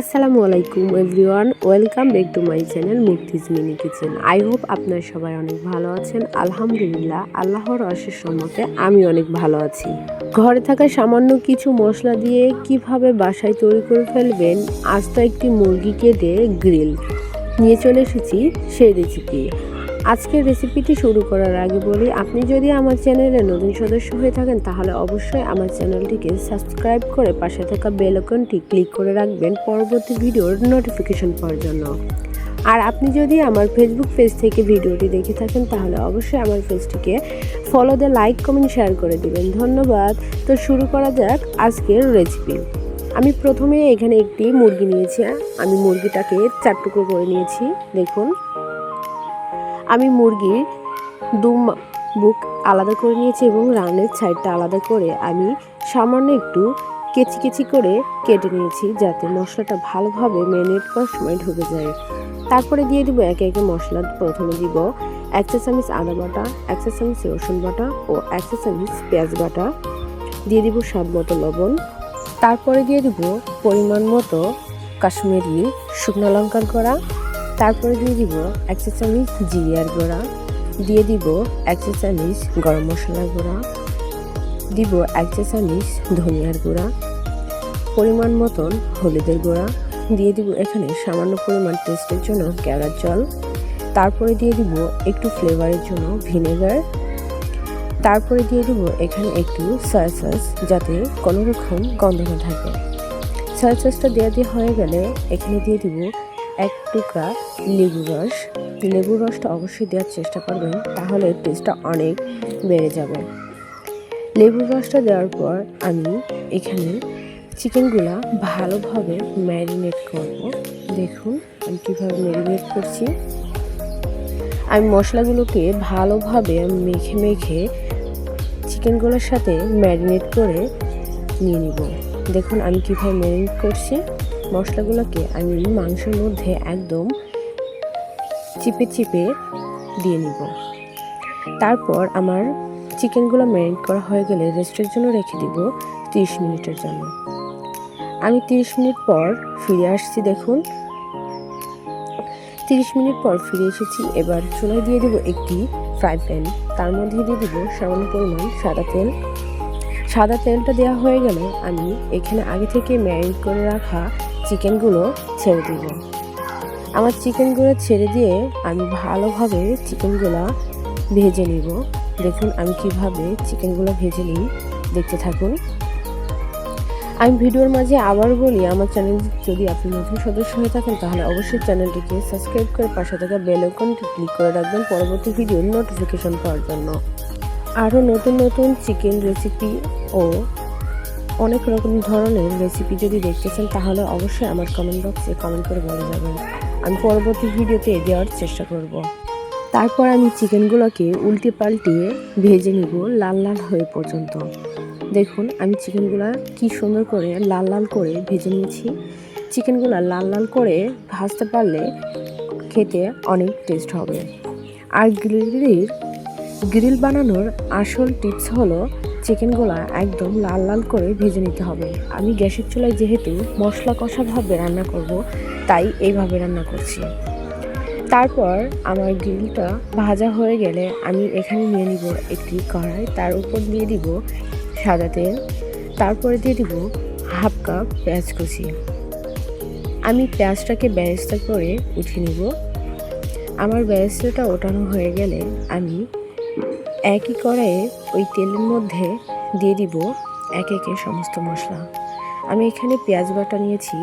আসসালামু আলাইকুম everyone welcome back to my channel Mukti's mini kitchen I hope আপনারা সবাই অনেক ভালো আছেন। আলহামদুলিল্লাহ, আল্লাহর অশেষ সম্মতে আমি অনেক ভালো আছি। ঘরে থাকা সামান্য কিছু মশলা দিয়ে কীভাবে বাসায় তৈরি করে ফেলবেন আজ তো একটি মুরগি কেটে গ্রিল। নিয়ে চলে এসেছি সেই রেসিপি আজকের রেসিপিটি শুরু করার আগে বলি, আপনি যদি আমার চ্যানেলে নতুন সদস্য হয়ে থাকেন, তাহলে অবশ্যই আমার চ্যানেলটিকে সাবস্ক্রাইব করে পাশে থাকা বেল আইকনটি ক্লিক করে রাখবেন পরবর্তী ভিডিওর নোটিফিকেশন পাওয়ার জন্য। আর আপনি যদি আমার ফেসবুক পেজ থেকে ভিডিওটি দেখে থাকেন, তাহলে অবশ্যই আমার পেজটিকে ফলো দিয়ে লাইক কমেন্ট শেয়ার করে দিবেন। ধন্যবাদ। তো শুরু করা যাক আজকের রেসিপি আমি প্রথমে এখানে একটি মুরগি নিয়েছি। আমি মুরগিটাকে চার টুকরো করে নিয়েছি। দেখুন। আমি মুরগির দু বুক আলাদা করে নিয়েছি এবং রানের সাইডটা আলাদা করে আমি সামান্য একটু কেচি কেচি করে কেটে নিয়েছি যাতে মশলাটা ভালোভাবে ম্যারিনেট করার সময় ঢুকে যায়। তারপরে দিয়ে দিব একে একে মশলা। প্রথমে দিব এক চা চামচ আদা বাটা, এক চা চামচ রসুন বাটা ও এক চা চামচ পেঁয়াজ বাটা। দিয়ে দিব স্বাদ মতো লবণ। তারপরে দিয়ে দিব পরিমাণ মতো কাশ্মীরি শুকনো লঙ্কার গুঁড়া। তারপরে দিয়ে দিব এক চা চামচ জিরিয়ার গুঁড়া, দিয়ে দিব এক চা চামচ গরম মশলার গুঁড়া, দিব এক চা চামচ ধনিয়ার গুঁড়া, পরিমাণ মতন হলুদের গুঁড়া, দিয়ে দিব এখানে সামান্য পরিমাণ টেস্টের জন্য কেওড়ার জল, তারপরে দিয়ে দিব একটু ফ্লেভারের জন্য ভিনেগার তারপরে দিয়ে দিব এখানে একটু সয়া সস যাতে কোনো রকম গন্ধ না থাকে। সয়া সসটা দেওয়া দিয়ে হয়ে গেলে এখানে দিয়ে দিব এক টুকরা লেবু রস। লেবুর রসটা অবশ্যই দেওয়ার চেষ্টা করবেন, তাহলে টেস্টটা অনেক বেড়ে যাবে। লেবুর রসটা দেওয়ার পর আমি এখানে চিকেনগুলো ভালোভাবে ম্যারিনেট করব। দেখুন আমি কীভাবে ম্যারিনেট করছি। আমি মশলাগুলোকে ভালোভাবে মেখে মেখে চিকেনগুলোর সাথে ম্যারিনেট করে নিয়ে নিব। দেখুন আমি কীভাবে ম্যারিনেট করছি। মশলাগুলোকে আমি মাংসের মধ্যে একদম চিপে চিপে দিয়ে নিব। তারপর আমার চিকেনগুলো ম্যারিনেট করা হয়ে গেলে রেস্টের জন্য রেখে দিব তিরিশ মিনিটের জন্য। আমি তিরিশ মিনিট পর ফিরে আসছি, দেখুন। তিরিশ মিনিট পর ফিরে এসেছি, এবার চুলায় দিয়ে দেবো একটি ফ্রাই প্যান। তার মধ্যে দিয়ে দেবো সামান্য পরিমাণ সাদা তেল। সাদা তেলটা দেওয়া হয়ে গেলে আমি এখানে আগে থেকে ম্যারিনেট করে রাখা চিকেনগুলো ছেড়ে দিব। আমার চিকেনগুলো ছেড়ে দিয়ে আমি ভালোভাবে চিকেনগুলো ভেজে নিব। দেখুন আমি কীভাবে চিকেনগুলো ভেজে নিই। দেখতে থাকুন। আমি ভিডিওর মাঝে আবার বলি, আমার চ্যানেল যদি আপনি নতুন সদস্য হয়ে থাকেন, তাহলে অবশ্যই চ্যানেলটিকে সাবস্ক্রাইব করে পাশে থাকা বেল আইকনটি ক্লিক করে রাখবেন পরবর্তী ভিডিওর নোটিফিকেশন পাওয়ার জন্য। আরও নতুন নতুন চিকেন রেসিপি ও অনেক রকম ধরনের রেসিপি যদি দেখতে চান, তাহলে অবশ্যই আমার কমেন্ট বক্সে কমেন্ট করে বলে যাবেন। আমি পরবর্তী ভিডিওতে দেওয়ার চেষ্টা করব। তারপর আমি চিকেনগুলোকে উল্টে পাল্টিয়ে ভেজে নিব লাল লাল হয়ে পর্যন্ত। দেখুন, আমি চিকেনগুলো কি সুন্দর করে লাল লাল করে ভেজে নিয়েছি। চিকেনগুলো লাল লাল করে ভাজতে পারলে খেতে অনেক টেস্ট হবে। আর গ্রিলের গ্রিল বানানোর আসল টিপস হলো চিকেনগুলো একদম লাল লাল করে ভেজে নিতে হবে। আমি গ্যাসের চুলায় যেহেতু মশলা কষাভাবে রান্না করব, তাই এইভাবে রান্না করছি। তারপর আমার গ্রিলটা ভাজা হয়ে গেলে আমি এখানে নিয়ে নিব একটি কড়াই, তার উপর দিয়ে দিব সাদা তেল, তারপরে দিয়ে দিব হাফ কাপ পেঁয়াজ কুচি। আমি পেঁয়াজটাকে ব্যারেস্তা করে উঠিয়ে নিব। আমার ব্যারেস্তাটা ওঠানো হয়ে গেলে আমি একই কড়াইয়ে ওই তেলের মধ্যে দিয়ে দিব এক একে সমস্ত মশলা। আমি এখানে পেঁয়াজ বাটা নিয়েছি,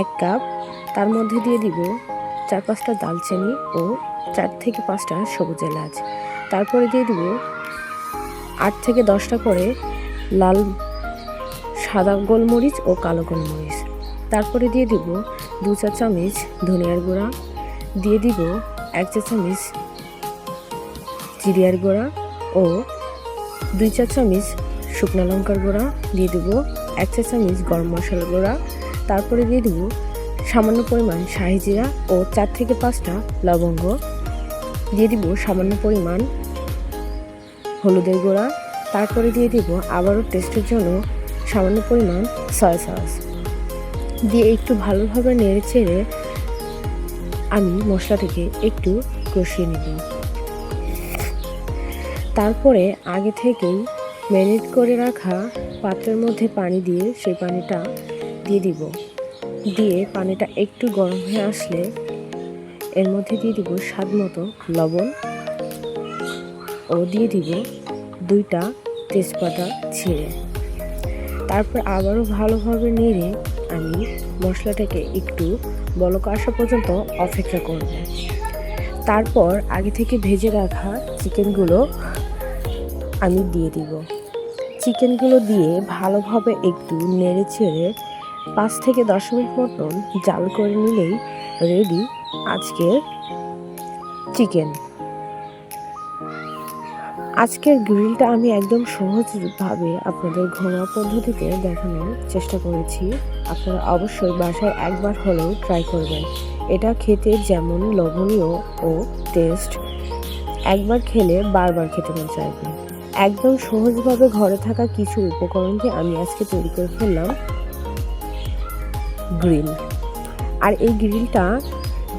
এক কাপ। তার মধ্যে দিয়ে দিব চার পাঁচটা দালচিনি ও চার থেকে পাঁচটা সবুজ এলাচ। তারপরে দিয়ে দিব আট থেকে দশটা করে লাল সাদা গোলমরিচ ও কালো গোলমরিচ। তারপরে দিয়ে দিব দু চা চামচ ধনিয়ার গুঁড়া। দিয়ে দিব এক চা চামচ জিরিয়ার গুঁড়া ও দুই চা চামচ শুকনো লঙ্কার গুঁড়া দিয়ে দিব। এক চা চামচ গরম মশলা গুঁড়া। তারপরে দিয়ে দিব সামান্য পরিমাণ শাহি জিরা ও চার থেকে পাঁচটা লবঙ্গ। দিয়ে দিব সামান্য পরিমাণ হলুদের গুঁড়া। তারপরে দিয়ে দিব আবারও টেস্টের জন্য সামান্য পরিমাণ সয়া সস দিয়ে একটু ভালোভাবে নেড়ে চেড়ে আমি মশলাটাকে একটু কষিয়ে নিব। তারপরে আগে থেকেই ম্যারিনেট করে রাখা পাত্রের মধ্যে পানি দিয়ে সেই পানিটা দিয়ে দিব। দিয়ে পানিটা একটু গরম হয়ে আসলে এর মধ্যে দিয়ে দিব স্বাদ মতো লবণ ও দিয়ে দিব দুইটা তেজপাতা ছিঁড়ে। তারপর আবারও ভালোভাবে নেড়ে আমি মশলাটাকে একটু বলক আসা পর্যন্ত অপেক্ষা করব। তারপর আগে থেকে ভেজে রাখা চিকেনগুলো আমি দিয়ে দিব। চিকেনগুলো দিয়ে ভালোভাবে একটু নেড়ে ছেড়ে পাঁচ থেকে দশ মিনিট মতন জাল করে নিলেই রেডি আজকের চিকেন আজকের গ্রিলটা আমি একদম সহজভাবে আপনাদের ঘরোয়া পদ্ধতিতে দেখানোর চেষ্টা করেছি। আপনারা অবশ্যই বাসায় একবার হলেও ট্রাই করবেন। এটা খেতে যেমন লোভনীয় ও টেস্ট একবার খেলে বারবার খেতে মন চাইবে। একদম সহজভাবে ঘরে থাকা কিছু উপকরণ আমি আজকে তৈরি করে ফেললাম গ্রিল। আর এই গ্রিলটা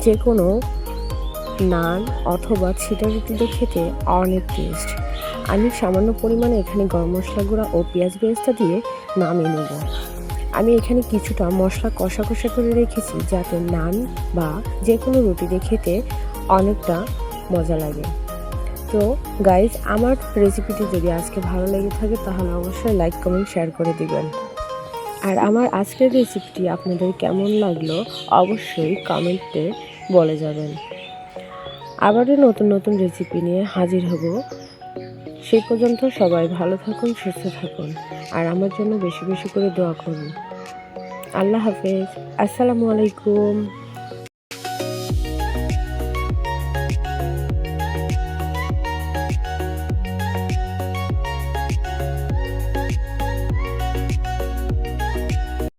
যে কোনো নান অথবা ছিটা রুটিতে খেতে অনেক টেস্ট আমি সামান্য পরিমাণে এখানে গরম মশলা গুঁড়া ও পেঁয়াজ বেরেস্তা দিয়ে নামিয়ে নেব। আমি এখানে কিছুটা মশলা কষা কষা করে রেখেছি যাতে নান বা যে কোনো রুটিতে খেতে অনেকটা মজা লাগে। তো গাইজ আমার রেসিপিটি যদি আজকে ভালো লেগে থাকে, তাহলে অবশ্যই লাইক কমেন্ট শেয়ার করে দিবেন। আর আমার আজকের রেসিপিটি আপনাদের কেমন লাগল, অবশ্যই কমেন্টে বলে যাবেন। আবারও নতুন নতুন রেসিপি নিয়ে হাজির হব। সেই পর্যন্ত সবাই ভালো থাকুন, সুস্থ থাকুন, আর আমার জন্য বেশি বেশি করে দোয়া করুন। আল্লাহ হাফেজ। আসসালামু আলাইকুম।